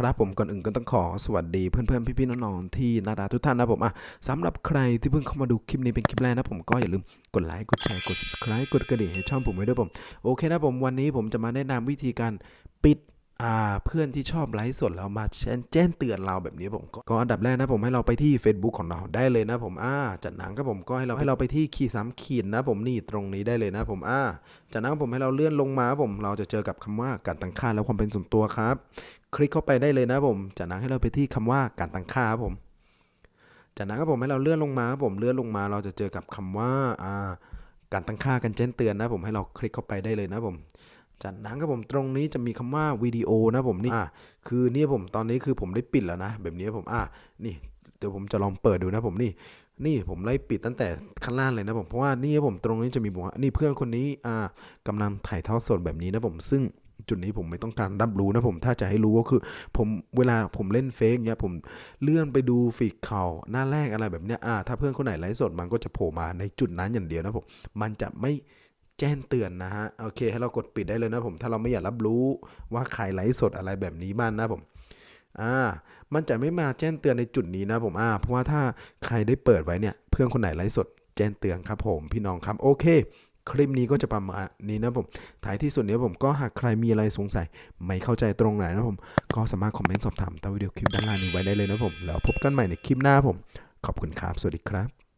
ครับผมก่อนอื่นก็ต้องขอสวัสดีเพื่อนๆพี่ๆน้องๆที่น่ารักทุกท่านนะผมอะสำหรับใครที่เพิ่งเข้ามาดูคลิปนี้เป็นคลิปแรกนะผมก็อย่าลืมกดไลค์กดแชร์กด subscribe กดกระดิ่งให้ช่องผมไว้ด้วยผมโอเคนะผมวันนี้ผมจะมาแนะนำวิธีการปิด เพื่อนที่ชอบไลฟ์สดแล้วมาแจ้งแจ้งเตือนเราแบบนี้ผมก็อันดับแรกนะผมให้เราไปที่ Facebook ของเราได้เลยนะผมอ่าจากนั้นก็ผมก็ให้เราให้เราไปที่ขีดสามขีดนะผมนี่ตรงนี้ได้เลยนะผมอ่าจากนั้นผมให้เราเลื่อนลงมาผมเราจะเจอกับคำว่าการตั้งค่าและความเป็นส่วนตัวครับ คลิกเข้าไปได้เลยนะผมจากนั้นให้เราไปที่คำว่าการตั้งค่าครับผมจากนั้นครับผมให้เราเลื่อนลงมาครับผมเลื่อนลงมาเราจะเจอกับคำว่าอ่าการตั้งค่าการแจ้งเตือนนะผมให้เราคลิกเข้าไปได้เลยนะผม จากนั้นครับผมตรงนี้จะมีคำว่าวิดีโอนะผมนี่อ่าคือเนี่ยผมตอนนี้คือผมได้ปิดแล้วนะ แบบนี้ผมอ่านี่เดี๋ยวผมจะลองเปิดดูนะผมนี่นี่ผมไล่ปิดตั้งแต่ข้างล่างเลยนะผมเพราะว่านี่ครับผมตรงนี้จะมีบอกว่านี่เพื่อนคนนี้อ่ากำลังถ่ายทอดสดแบบนี้นะผมซึ่งจุดนี้ผมไม่ต้องการรับรู้นะผมถ้าจะให้รู้ก็คือผมเวลาผมเล่นเฟซเนี่ยผมเลื่อนไปดูฟีดข่าวหน้าแรกอะไรแบบเนี้ยอ่าถ้าเพื่อนคนไหนไลฟ์สดมันก็จะโผล่มาในจุดนั้นอย่างเดียวนะผมมันจะไม่ แจ้งเตือนนะฮะโอเค ให้เรากดปิดได้เลยนะผมถ้าเราไม่อยากรับรู้ว่าใครไลฟ์สดอะไรแบบนี้บ้างนะผมอ่ามันจะไม่มาแจ้งเตือนในจุดนี้นะผมอ่าเพราะว่าถ้าใครได้เปิดไว้เนี่ยเพื่อนคนไหนไลฟ์สดแจ้งเตือนครับผมพี่น้องครับโอเค คลิปนี้ก็จะประมาณนี้นะผมท้ายที่สุดเนี้ผมก็หากใครมีอะไรสงสัย ไม่เข้าใจตรงไหนนะผม ก็สามารถคอมเมนต์สอบถามใต้วิดีโอคลิปด้านล่างนี้ไว้ได้เลยนะผมแล้วพบกันใหม่ในคลิปหน้าผม ขอบคุณครับ สวัสดีครับ